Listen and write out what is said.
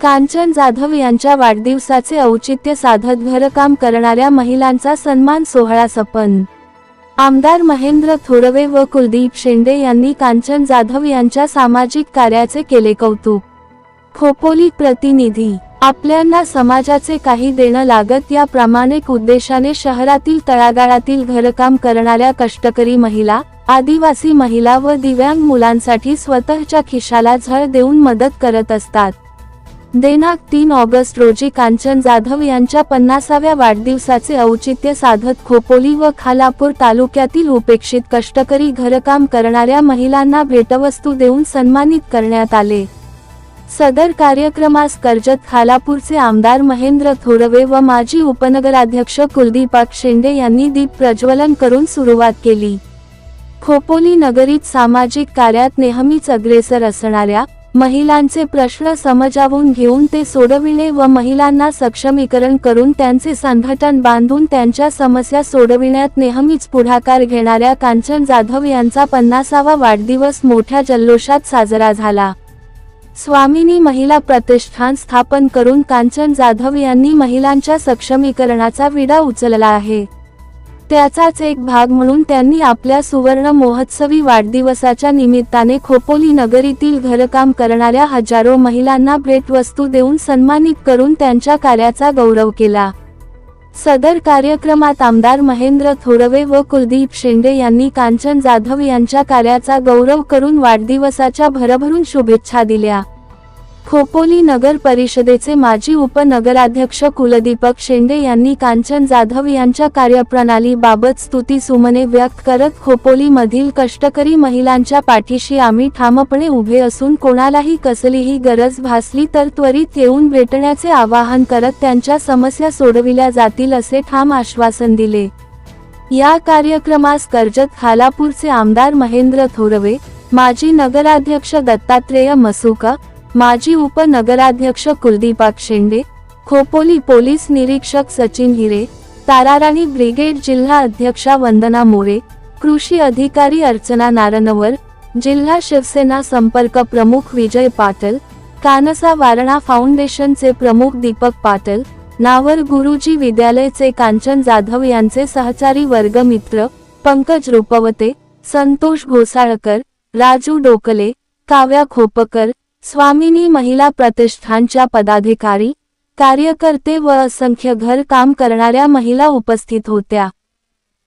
कांचन जाधव यांच्या वाढदिवसाचे औचित्य साधत घरकाम करणाऱ्या महिलांचा सन्मान सोहळा संपन्न आमदार महेंद्र थोरवे व कुलदीप शेंडे यांनी कांचन जाधव यांच्या सामाजिक कार्याचे केले कौतुक. खोपोली प्रतिनिधी आपल्यांना समाजाचे काही देणं लागत या प्रामाणिक उद्देशाने शहरातील तळागाळातील घरकाम करणाऱ्या कष्टकरी महिला आदिवासी महिला व दिव्यांग मुलांसाठी स्वतःच्या खिशाला झळ देऊन मदत करत असतात. देनाग तीन ऑगस्ट रोजी कांचन जाधव यांच्या पन्नासाव्या वाढदिवसाचे औचित्य साधत खोपोली व खालापूर तालुक्यातील उपेक्षित कष्टकरी घरकाम करणाऱ्या महिलांना भेटवस्तू देऊन सन्मानित करण्यात आले. सदर कार्यक्रमास कर्जत खालापूरचे आमदार महेंद्र थोरवे व माजी उपनगराध्यक्ष कुलदीपक शेंडे यांनी दीप प्रज्वलन करून सुरुवात केली. खोपोली नगरीत सामाजिक कार्यात नेहमीच अग्रेसर असणाऱ्या महिलांचे प्रश्न समजावून घेऊन ते सोडविणे व महिलांना सक्षमीकरण करून त्यांचे संघटन बांधून त्यांच्या समस्या सोडविण्यात नेहमीच पुढाकार घेणाऱ्या कांचन जाधव यांचा पन्नासावा वाढदिवस मोठ्या जल्लोषात साजरा झाला. स्वामिनी महिला प्रतिष्ठान स्थापन करून कांचन जाधव यांनी महिलांच्या सक्षमीकरणाचा विडा उचलला आहे. त्याचाच एक भाग म्हणून त्यांनी आपल्या सुवर्ण महोत्सवी वाढदिवसाच्या निमित्ताने खोपोली नगरीतील घरकाम करणाऱ्या हजारो महिलांना भेटवस्तू देऊन सन्मानित करून त्यांच्या कार्याचा गौरव केला. सदर कार्यक्रमात आमदार महेंद्र थोरवे व कुलदीप शेंडे यांनी कांचन जाधव यांच्या कार्याचा गौरव करून वाढदिवसाच्या भरभरून शुभेच्छा दिल्या. खोपोली नगर परिषदेचे माजी उपनगराध्यक्ष कुलदीपक शेंडे यांनी कांचन जाधव यांच्या कार्यप्रणालीबाबत स्तुती सुमने व्यक्त करत खोपोलीमधील कष्टकरी महिलांच्या पाठीशी आम्ही ठामपणे उभे असून कोणालाही कसलीही गरज भासली तर त्वरित येऊन भेटण्याचे आवाहन करत त्यांच्या समस्या सोडविल्या जातील असे ठाम आश्वासन दिले. या कार्यक्रमास कर्जत खालापूरचे आमदार महेंद्र थोरवे माजी नगराध्यक्ष दत्तात्रेय मसुका माजी उपनगराध्यक्ष कुलदीपाक शेंडे खोपोली पोलीस निरीक्षक सचिन हिरे ताराराणी ब्रिगेड जिल्हा अध्यक्षा वंदना मोरे कृषी अधिकारी अर्चना नारनवर जिल्हा शिवसेना संपर्क प्रमुख विजय पाटल कानसा वारणा फाउंडेशनचे प्रमुख दीपक पाटल नावर गुरुजी विद्यालयचे कांचन जाधव यांचे सहचारी वर्गमित्र पंकज रुपवते संतोष घोसाळकर राजू डोकले काव्या खोपकर स्वामिनी महिला प्रतिष्ठानच्या पदाधिकारी कार्यकर्ते व असंख्य घर काम करणाऱ्या महिला उपस्थित होत्या.